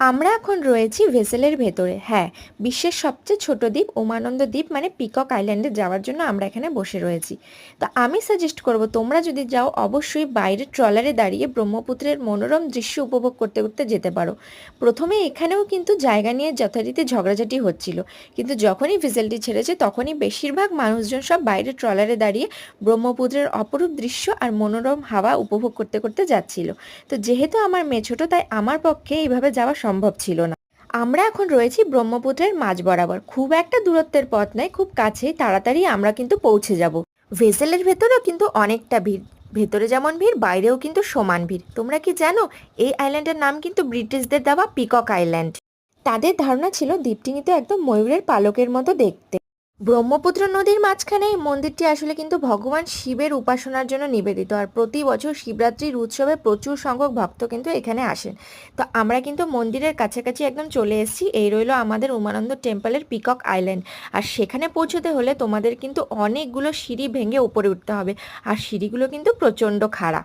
আমরা এখন রয়েছি ভেসেলের ভেতরে। হ্যাঁ বিশ্বের সবচেয়ে ছোট দ্বীপ উমানন্দ দ্বীপ মানে পিকক আইল্যান্ডে যাওয়ার জন্য আমরা এখানে বসে রয়েছি। তো আমি সাজেস্ট করব, তোমরা যদি যাও, অবশ্যই বাইরে ট্রলারে দাঁড়িয়ে ব্রহ্মপুত্রের মনোরম দৃশ্য উপভোগ করতে করতে যেতে পারো। প্রথমে এখানেও কিন্তু জায়গা নিয়ে যথারীতি ঝগড়াঝাটি হচ্ছিল। কিন্তু যখনই ভেসেলটি ছেড়েছে, তখনই বেশিরভাগ মানুষজন সব বাইরে ট্রলারে দাঁড়িয়ে ব্রহ্মপুত্রের অপরূপ দৃশ্য আর মনোরম হাওয়া উপভোগ করতে করতে যাচ্ছিল। তো যেহেতু আমার মেয়ে ছোট, তাই আমার পক্ষে এইভাবে যাওয়া সম্ভব ছিল না। আমরা এখন রয়েছি ব্রহ্মপুত্রের মাঝ বরাবর। খুব একটা দূরত্বের পথ নয়, খুব কাছেই। তাড়াতাড়ি আমরা কিন্তু পৌঁছে যাব। ভেসেলের ভেতরেও কিন্তু অনেকটা ভিড়। ভেতরে যেমন ভিড়, বাইরেও কিন্তু সমান ভিড়। তোমরা কি জানো, এই আইল্যান্ডের নাম কিন্তু ব্রিটিশদের দেওয়া পিকক আইল্যান্ড। তাদের ধারণা ছিল দ্বীপটিঙিতে একদম ময়ূরের পালকের মতো দেখতে। ব্রহ্মপুত্র নদীর মাঝখানে এই মন্দিরটি আসলে কিন্তু ভগবান শিবের উপাসনার জন্য নিবেদিত। আর প্রতি বছর শিবরাত্রির উৎসবে প্রচুর সংখ্যক ভক্ত কিন্তু এখানে আসেন। তো আমরা কিন্তু মন্দিরের কাছাকাছি একদম চলে এসেছি। এই রইল আমাদের উমানন্দ টেম্পলের পিকক আইল্যান্ড। আর সেখানে পৌঁছতে হলে তোমাদের কিন্তু অনেকগুলো সিঁড়ি ভেঙে উপরে উঠতে হবে। আর সিঁড়িগুলো কিন্তু প্রচণ্ড খাড়া।